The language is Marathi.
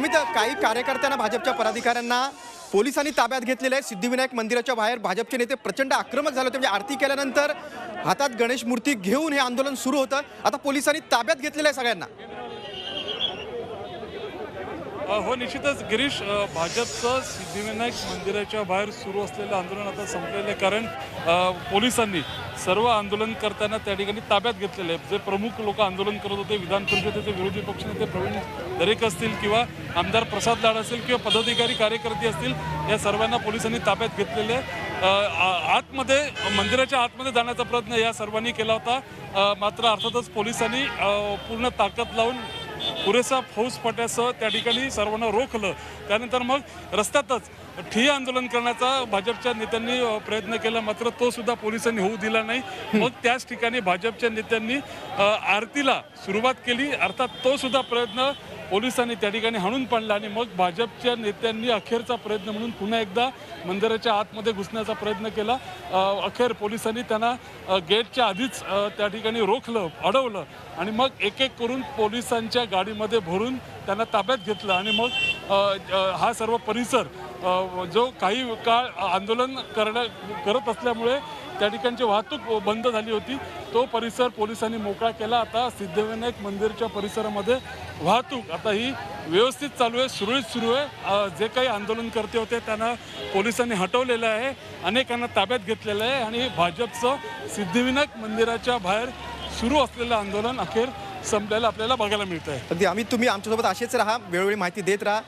अमित काही कार्यकर्त्यांना भाजपच्या पदाधिकाऱ्यांना पोलिसांनी ताब्यात घेतलेलं आहे. सिद्धिविनायक मंदिराच्या बाहेर भाजपचे नेते प्रचंड आक्रमक झाले होते. म्हणजे आरती केल्यानंतर हातात गणेश मूर्ती घेऊन हे आंदोलन सुरू होतं. आता पोलिसांनी ताब्यात घेतलेलं आहे सगळ्यांना. हो निश्चितच गिरीश भाजपचं सिद्धिविनायक मंदिराच्या बाहेर सुरू असलेलं आंदोलन आता संपलेलं आहे. कारण पोलिसांनी सर्व आंदोलनकर्त्यांना त्या ठिकाणी ताब्यात घेतलेले आहे जे प्रमुख लोक आंदोलन करत होते विधान परिषदेचे विरोधी पक्षनेते प्रवीण दरेक असतील किंवा आमदार प्रसाद लाड असतील किंवा पदाधिकारी कार्यकर्ते असतील या सर्वांना पोलिसांनी ताब्यात घेतलेले आहे. आतमध्ये मंदिराच्या आतमध्ये जाण्याचा प्रयत्न या सर्वांनी केला होता मात्र अर्थातच पोलिसांनी पूर्ण ताकद लावून पुरेसा फौजफाट्यासह त्या ठिकाणी सर्वांना रोखलं. त्यानंतर मग रस्त्यातच ठिय्या आंदोलन करण्याचा भाजपच्या नेत्यांनी प्रयत्न केला. मात्र तो सुद्धा पोलिसांनी होऊ दिला नाही. मग त्याच ठिकाणी भाजपच्या नेत्यांनी आरतीला सुरुवात केली. अर्थात तो सुद्धा प्रयत्न पोलिसांनी त्या ठिकाणी हाणून पाडला आणि मग भाजपच्या नेत्यांनी अखेरचा प्रयत्न म्हणून पुन्हा एकदा मंदिराच्या आतमध्ये घुसण्याचा प्रयत्न केला. अखेर पोलिसांनी त्यांना गेटच्या आधीच त्या ठिकाणी रोखलं अडवलं आणि मग एक एक करून पोलिसांच्या गाडीमध्ये भरून त्यांना ताब्यात घेतलं आणि मग हा सर्व परिसर जो काही काळ आंदोलन करण्या करत असल्यामुळे त्या ठिकाणची वाहतूक बंद झाली होती. तो परिसर पोलिसांनी मोकळा केला. आता सिद्धिविनायक मंदिरच्या परिसरामध्ये वाहतूक आता ही व्यवस्थित चालू आहे सुरळीत सुरू आहे. जे काही आंदोलन करते होते त्यांना पोलिसांनी हटवलेलं आहे. अनेकांना ताब्यात घेतलेलं आहे आणि भाजपचं सिद्धिविनायक मंदिराच्या बाहेर सुरू असलेलं आंदोलन अखेर संपलेलं आपल्याला बघायला मिळतं आहे अगदी. आम्ही तुम्ही आमच्यासोबत असेच राहा. वेळोवेळी माहिती देत राहा.